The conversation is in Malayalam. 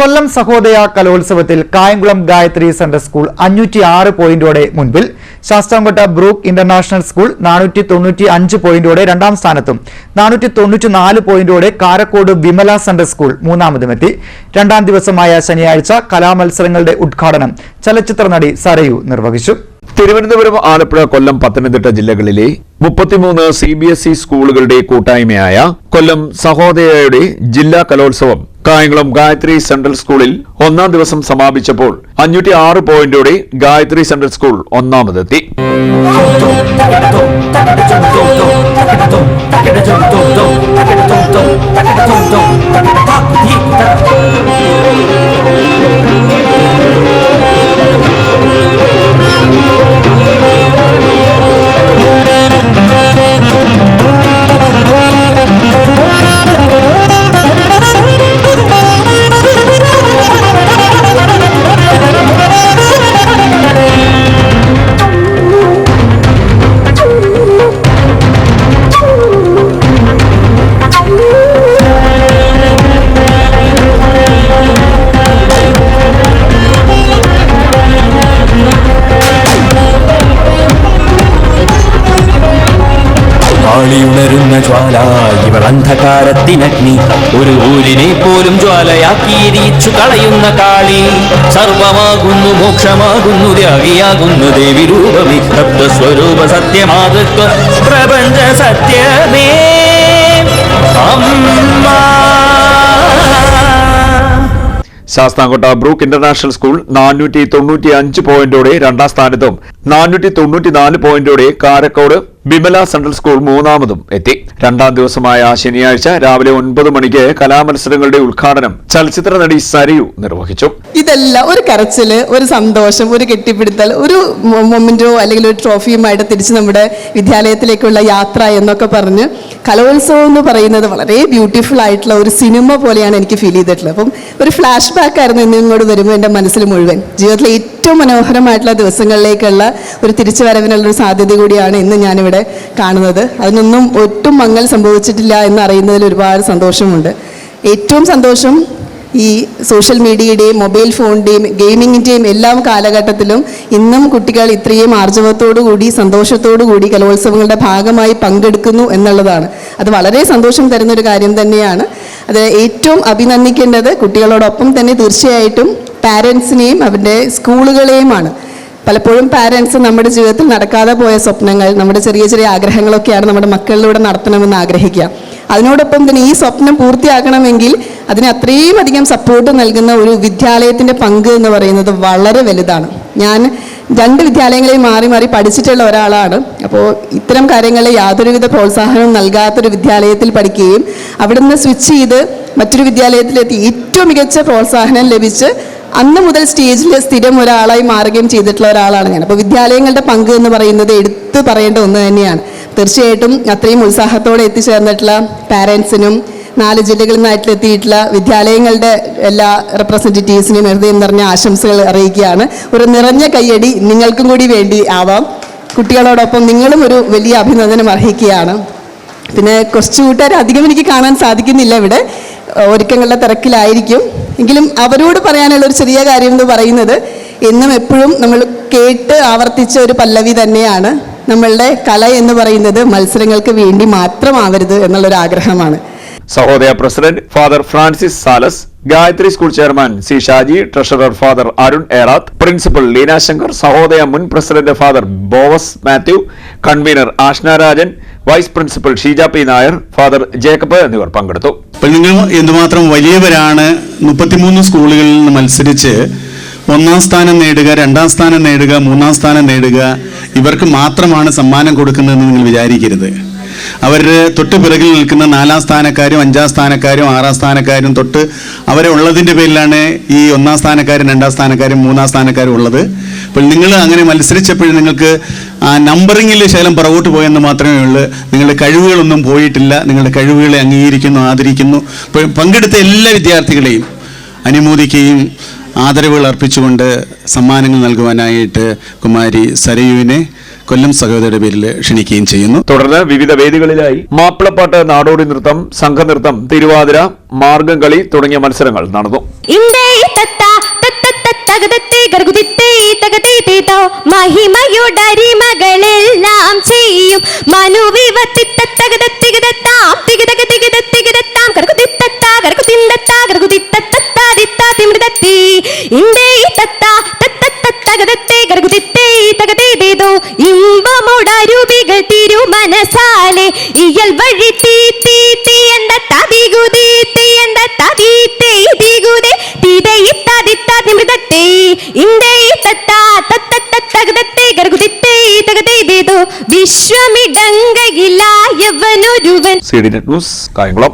കൊല്ലം സഹോദയ കലോത്സവത്തിൽ കായംകുളം ഗായത്രി സെൻട്രൽ സ്കൂൾ അഞ്ഞൂറ്റി ആറ് പോയിന്റോടെ മുൻപിൽ. ശാസ്താംകോട്ട ബ്രൂക്ക് ഇന്റർനാഷണൽ സ്കൂൾ നാനൂറ്റി തൊണ്ണൂറ്റി അഞ്ച് പോയിന്റോടെ രണ്ടാം സ്ഥാനത്തും നാനൂറ്റി തൊണ്ണൂറ്റി നാല് പോയിന്റോടെ കാരക്കോട് വിമല സെൻട്രൽ സ്കൂൾ മൂന്നാമതുമെത്തി. രണ്ടാം ദിവസമായ ശനിയാഴ്ച കലാമത്സരങ്ങളുടെ ഉദ്ഘാടനം ചലച്ചിത്ര നടി സരയു നിർവഹിച്ചു. തിരുവനന്തപുരം ആലപ്പുഴ കൊല്ലം പത്തനംതിട്ട ജില്ലകളിലെ മുപ്പത്തിമൂന്ന് സി ബി എസ് ഇ സ്കൂളുകളുടെ കൂട്ടായ്മയായ കൊല്ലം സഹോദയയുടെ ജില്ലാ കലോത്സവം കായംകുളം ഗായത്രി സെൻട്രൽ സ്കൂളിൽ ഒന്നാം ദിവസം സമാപിച്ചപ്പോൾ അഞ്ഞൂറ്റി ആറ് പോയിന്റോടെ ഗായത്രി സെൻട്രൽ സ്കൂൾ ഒന്നാമതെത്തി. ഇവൾ അന്ധകാരത്തിനഗ്നി ഒരു ഊരിനെ പോലും ജ്വാലയാക്കി എരിയിച്ചു കളയുന്ന കാളി. സർവമാകുന്നു മോക്ഷമാകുന്നു ത്യാഗിയാകുന്നു ദേവി രൂപമി ശബ്ദസ്വരൂപ സത്യമാതൃത്വ പ്രപഞ്ച സത്യമേ. ശാസ്താംകോട്ട ബ്രൂക്ക് ഇന്റർനാഷണൽ സ്കൂൾ നാനൂറ്റി തൊണ്ണൂറ്റി അഞ്ച് പോയിന്റോടെ രണ്ടാം സ്ഥാനത്തും നാനൂറ്റി തൊണ്ണൂറ്റി നാല് പോയിന്റോടെ കാരക്കോട് ബിമല സെൻട്രൽ സ്കൂൾ മൂന്നാമതും എത്തി. രണ്ടാം ദിവസമായ ശനിയാഴ്ച രാവിലെ ഒൻപത് മണിക്ക് കലാമത്സരങ്ങളുടെ ഉദ്ഘാടനം ചലച്ചിത്ര നടി സരയു നിർവഹിച്ചു. ഇതെല്ലാം ഒരു കരച്ചിൽ ഒരു സന്തോഷം ഒരു കെട്ടിപ്പിടുത്തൽ ഒരു മൊമെന്റോ അല്ലെങ്കിൽ ഒരു ട്രോഫിയുമായിട്ട് തിരിച്ച് നമ്മുടെ വിദ്യാലയത്തിലേക്കുള്ള യാത്ര എന്നൊക്കെ പറഞ്ഞ് കലോത്സവം എന്ന് പറയുന്നത് വളരെ ബ്യൂട്ടിഫുൾ ആയിട്ടുള്ള ഒരു സിനിമ പോലെയാണ് എനിക്ക് ഫീൽ ചെയ്തിട്ടുള്ളത്. അപ്പം ഒരു ഫ്ലാഷ് ബാക്ക് ആയിരുന്നു ഇന്ന് ഇങ്ങോട്ട് വരുമ്പോൾ എന്റെ മനസ്സിൽ മുഴുവൻ. ജീവിതത്തിലെ ഏറ്റവും മനോഹരമായിട്ടുള്ള ദിവസങ്ങളിലേക്കുള്ള ഒരു തിരിച്ചുവരവിനുള്ള ഒരു സാധ്യത കൂടിയാണ് ഇന്ന് ഞാനിവിടെ കാണുന്നത്. അതിനൊന്നും ഒട്ടും മങ്ങൽ സംഭവിച്ചിട്ടില്ല എന്ന് അറിയുന്നതിൽ ഒരുപാട് സന്തോഷമുണ്ട്. ഏറ്റവും സന്തോഷം ഈ സോഷ്യൽ മീഡിയയുടെയും മൊബൈൽ ഫോണിന്റെയും ഗെയിമിങ്ങിന്റെയും എല്ലാ കാലഘട്ടത്തിലും ഇന്നും കുട്ടികൾ ഇത്രയും ആർജവത്തോടു കൂടി കലോത്സവങ്ങളുടെ ഭാഗമായി പങ്കെടുക്കുന്നു എന്നുള്ളതാണ്. അത് വളരെ സന്തോഷം തരുന്ന ഒരു കാര്യം തന്നെയാണ്. അത് ഏറ്റവും അഭിനന്ദിക്കേണ്ടത് കുട്ടികളോടൊപ്പം തന്നെ തീർച്ചയായിട്ടും പാരൻസിനെയും അവരുടെ സ്കൂളുകളെയുമാണ് പലപ്പോഴും പാരൻസ് നമ്മുടെ ജീവിതത്തിൽ നടക്കാതെ പോയ സ്വപ്നങ്ങൾ നമ്മുടെ ചെറിയ ചെറിയ ആഗ്രഹങ്ങളൊക്കെയാണ് നമ്മുടെ മക്കളിലൂടെ നടത്തണമെന്ന് ആഗ്രഹിക്കുക. അതിനോടൊപ്പം തന്നെ ഈ സ്വപ്നം പൂർത്തിയാക്കണമെങ്കിൽ അതിന് അത്രയും അധികം സപ്പോർട്ട് നൽകുന്ന ഒരു വിദ്യാലയത്തിന്റെ പങ്ക് എന്ന് പറയുന്നത് വളരെ വലുതാണ്. ഞാൻ രണ്ട് വിദ്യാലയങ്ങളിൽ മാറി മാറി പഠിച്ചിട്ടുള്ള ഒരാളാണ്. അപ്പോൾ ഇത്തരം കാര്യങ്ങളിൽ യാതൊരുവിധ പ്രോത്സാഹനവും നൽകാത്തൊരു വിദ്യാലയത്തിൽ പഠിക്കുകയും അവിടുന്ന് സ്വിച്ച് ചെയ്ത് മറ്റൊരു വിദ്യാലയത്തിലെത്തി ഏറ്റവും മികച്ച പ്രോത്സാഹനം ലഭിച്ച് അന്ന് മുതൽ സ്റ്റേജിൽ സ്ഥിരം ഒരാളായി മാറുകയും ചെയ്തിട്ടുള്ള ഒരാളാണ് ഞാൻ. അപ്പോൾ വിദ്യാലയങ്ങളുടെ പങ്ക് എന്ന് പറയുന്നത് എടുത്തു പറയേണ്ട ഒന്ന് തന്നെയാണ്. തീർച്ചയായിട്ടും അത്രയും ഉത്സാഹത്തോടെ എത്തിച്ചേർന്നിട്ടുള്ള പാരൻസിനും നാല് ജില്ലകളിൽ എത്തിയിട്ടുള്ള വിദ്യാലയങ്ങളുടെ എല്ലാ റെപ്രസെന്റേറ്റീവ്സിനും ഹൃദയം നിറഞ്ഞ ആശംസകൾ അറിയിക്കുകയാണ്. ഒരു നിറഞ്ഞ കയ്യടി നിങ്ങൾക്കും കൂടി വേണ്ടി ആവാം. കുട്ടികളോടൊപ്പം നിങ്ങളും ഒരു വലിയ അഭിനന്ദനം അർഹിക്കുകയാണ്. പിന്നെ കുറച്ച് കൂട്ടുകാർ അധികം എനിക്ക് കാണാൻ സാധിക്കുന്നില്ല ഇവിടെ. ഒരുക്കങ്ങളുടെ തിരക്കിലായിരിക്കും. എങ്കിലും അവരോട് പറയാനുള്ള ഒരു ചെറിയ കാര്യം എന്ന് പറയുന്നത് എന്നും എപ്പോഴും നമ്മൾ കേട്ട് ആവർത്തിച്ച ഒരു പല്ലവി തന്നെയാണ്. നമ്മളുടെ കല എന്ന് പറയുന്നത് മത്സരങ്ങൾക്ക് വേണ്ടി മാത്രമാവരുത് എന്നുള്ളൊരു ആഗ്രഹമാണ്. Sahodaya president father Francis Sales Gayathri school chairman C Shaji treasurer father Arun Erath principal Leena Shankar Sahodaya മുൻ president father Bovas Mathew convener Ashna Rajan vice principal Sheeja P Nair father Jacob എന്നിവർ പങ്കെടുത്തു. പെണ്ണുങ്ങൾ എന്തുമാത്രം വലിയവരാണ് മുപ്പത്തിമൂന്ന് സ്കൂളുകളിൽ നിന്ന് മത്സരിച്ച് ഒന്നാം സ്ഥാനം നേടുക രണ്ടാം സ്ഥാനം നേടുക മൂന്നാം സ്ഥാനം നേടുക ഇവർക്ക് മാത്രമാണ് സമ്മാനം കൊടുക്കുന്നതെന്ന് നിങ്ങൾ വിചാരിക്കരുത്. അവരുടെ തൊട്ട് പിറകിൽ നിൽക്കുന്ന നാലാം സ്ഥാനക്കാരും അഞ്ചാം സ്ഥാനക്കാരും ആറാം സ്ഥാനക്കാരും തൊട്ട് അവരെ ഉള്ളതിന്റെ പേരിലാണ് ഈ ഒന്നാം സ്ഥാനക്കാരും രണ്ടാം സ്ഥാനക്കാരും മൂന്നാം സ്ഥാനക്കാരും ഉള്ളത്. അപ്പോൾ നിങ്ങൾ അങ്ങനെ മത്സരിച്ചപ്പോഴും നിങ്ങൾക്ക് ആ നമ്പറിങ്ങിൽ ശകലം പുറകോട്ട് പോയെന്ന് മാത്രമേ ഉള്ളൂ. നിങ്ങളുടെ കഴിവുകളൊന്നും പോയിട്ടില്ല. നിങ്ങളുടെ കഴിവുകളെ അംഗീകരിക്കുന്നു ആദരിക്കുന്നു. പങ്കെടുത്ത എല്ലാ വിദ്യാർത്ഥികളെയും അനുമോദിക്കുകയും ആദരവുകൾ അർപ്പിച്ചുകൊണ്ട് സമ്മാനങ്ങൾ നൽകുവാനായിട്ട് കുമാരി സരയുവിനെ കൊല്ലം സഹോദരിയുടെ പേരിൽ ക്ഷണിക്കുകയും ചെയ്യുന്നു. തുടർന്ന് വിവിധ വേദികളിലായി മാപ്പിളപ്പാട്ട് നാടോടി നൃത്തം സംഘനൃത്തം തിരുവാതിര മാർഗം കളി തുടങ്ങിയ മത്സരങ്ങൾ നടന്നു. മഹിമയുടരിമകളെല്ലാം ചെയ്യും. മനുവിവത്തിത്തകതത്തികതത്താം ഇമ്പമുടരുവികൾ തിരുമനസാലെ ഇയൽ വഴി എന്ന തതികുതി എന്ന തതി തേ തകതേ വിശ്വമിടങ്കയിലായവനൊരുവൻ C D net news Kayamkulam.